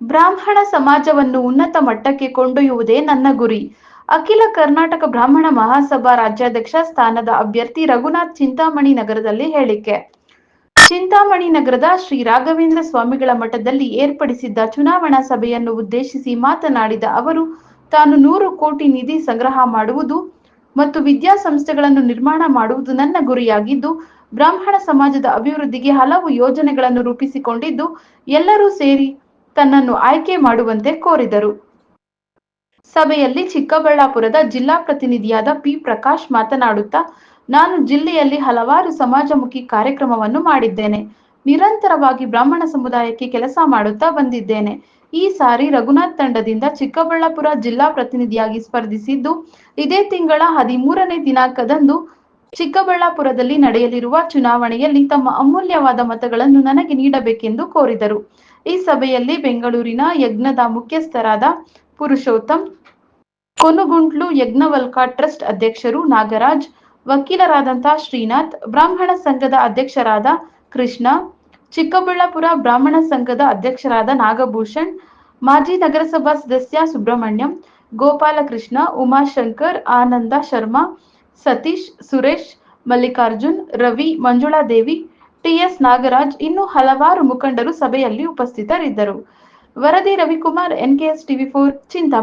ಬ್ರಾಹ್ಮಣ ಸಮಾಜವನ್ನು ಉನ್ನತ ಮಟ್ಟಕ್ಕೆ ಕೊಂಡೊಯ್ಯುವುದೇ ನನ್ನ ಗುರಿ. ಅಖಿಲ ಕರ್ನಾಟಕ ಬ್ರಾಹ್ಮಣ ಮಹಾಸಭಾ ರಾಜ್ಯಾಧ್ಯಕ್ಷ ಸ್ಥಾನದ ಅಭ್ಯರ್ಥಿ ರಘುನಾಥ್ ಚಿಂತಾಮಣಿ ನಗರದಲ್ಲಿ ಹೇಳಿಕೆ. ಚಿಂತಾಮಣಿ ನಗರದ ಶ್ರೀ ರಾಘವೇಂದ್ರ ಸ್ವಾಮಿಗಳ ಮಠದಲ್ಲಿ ಏರ್ಪಡಿಸಿದ್ದ ಚುನಾವಣಾ ಸಭೆಯನ್ನು ಉದ್ದೇಶಿಸಿ ಮಾತನಾಡಿದ ಅವರು, ತಾನು ನೂರು ಕೋಟಿ ನಿಧಿ ಸಂಗ್ರಹ ಮಾಡುವುದು ಮತ್ತು ವಿದ್ಯಾಸಂಸ್ಥೆಗಳನ್ನು ನಿರ್ಮಾಣ ಮಾಡುವುದು ನನ್ನ ಗುರಿಯಾಗಿದ್ದು, ಬ್ರಾಹ್ಮಣ ಸಮಾಜದ ಅಭಿವೃದ್ಧಿಗೆ ಹಲವು ಯೋಜನೆಗಳನ್ನು ರೂಪಿಸಿಕೊಂಡಿದ್ದು, ಎಲ್ಲರೂ ಸೇರಿ ತನ್ನನ್ನು ಆಯ್ಕೆ ಮಾಡುವಂತೆ ಕೋರಿದರು. ಸಭೆಯಲ್ಲಿ ಚಿಕ್ಕಬಳ್ಳಾಪುರದ ಜಿಲ್ಲಾ ಪ್ರತಿನಿಧಿಯಾದ ಪಿ ಪ್ರಕಾಶ್ ಮಾತನಾಡುತ್ತಾ, ನಾನು ಜಿಲ್ಲೆಯಲ್ಲಿ ಹಲವಾರು ಸಮಾಜಮುಖಿ ಕಾರ್ಯಕ್ರಮವನ್ನು ಮಾಡಿದ್ದೇನೆ. ನಿರಂತರವಾಗಿ ಬ್ರಾಹ್ಮಣ ಸಮುದಾಯಕ್ಕೆ ಕೆಲಸ ಮಾಡುತ್ತಾ ಬಂದಿದ್ದೇನೆ. ಈ ಸಾರಿ ರಘುನಾಥ್ ತಂಡದಿಂದ ಚಿಕ್ಕಬಳ್ಳಾಪುರ ಜಿಲ್ಲಾ ಪ್ರತಿನಿಧಿಯಾಗಿ ಸ್ಪರ್ಧಿಸಿದ್ದು, ಇದೇ ತಿಂಗಳ ಹದಿಮೂರನೇ ದಿನಾಂಕದಂದು ಚಿಕ್ಕಬಳ್ಳಾಪುರದಲ್ಲಿ ನಡೆಯಲಿರುವ ಚುನಾವಣೆಯಲ್ಲಿ ತಮ್ಮ ಅಮೂಲ್ಯವಾದ ಮತಗಳನ್ನು ನನಗೆ ನೀಡಬೇಕೆಂದು ಕೋರಿದರು. ಈ ಸಭೆಯಲ್ಲಿ ಬೆಂಗಳೂರಿನ ಯಜ್ಞದ ಮುಖ್ಯಸ್ಥರಾದ ಪುರುಷೋತ್ತಮ್, ಕೊನುಗುಂಟ್ಲು ಯಜ್ಞವಲ್ಕ ಟ್ರಸ್ಟ್ ಅಧ್ಯಕ್ಷರು ನಾಗರಾಜ್, ವಕೀಲರಾದಂತಹ ಶ್ರೀನಾಥ್, ಬ್ರಾಹ್ಮಣ ಸಂಘದ ಅಧ್ಯಕ್ಷರಾದ ಕೃಷ್ಣ, ಚಿಕ್ಕಬಳ್ಳಾಪುರ ಬ್ರಾಹ್ಮಣ ಸಂಘದ ಅಧ್ಯಕ್ಷರಾದ ನಾಗಭೂಷಣ್, ಮಾಜಿ ನಗರಸಭಾ ಸದಸ್ಯ ಸುಬ್ರಹ್ಮಣ್ಯಂ, ಗೋಪಾಲಕೃಷ್ಣ, ಉಮಾಶಂಕರ್, ಆನಂದ ಶರ್ಮಾ ಸತೀಶ್, ಸುರೇಶ್, ಮಲ್ಲಿಕಾರ್ಜುನ್, ರವಿ ಮಂಜುಳಾದೇವಿ ಟಿಎಸ್ ನಾಗರಾಜ್ ಇನ್ನೂ ಹಲವಾರು ಮುಖಂಡರು ಸಭೆಯಲ್ಲಿ ಉಪಸ್ಥಿತರಿದ್ದರು. ವರದಿ Ravikumar NKS TV four, Chintamani.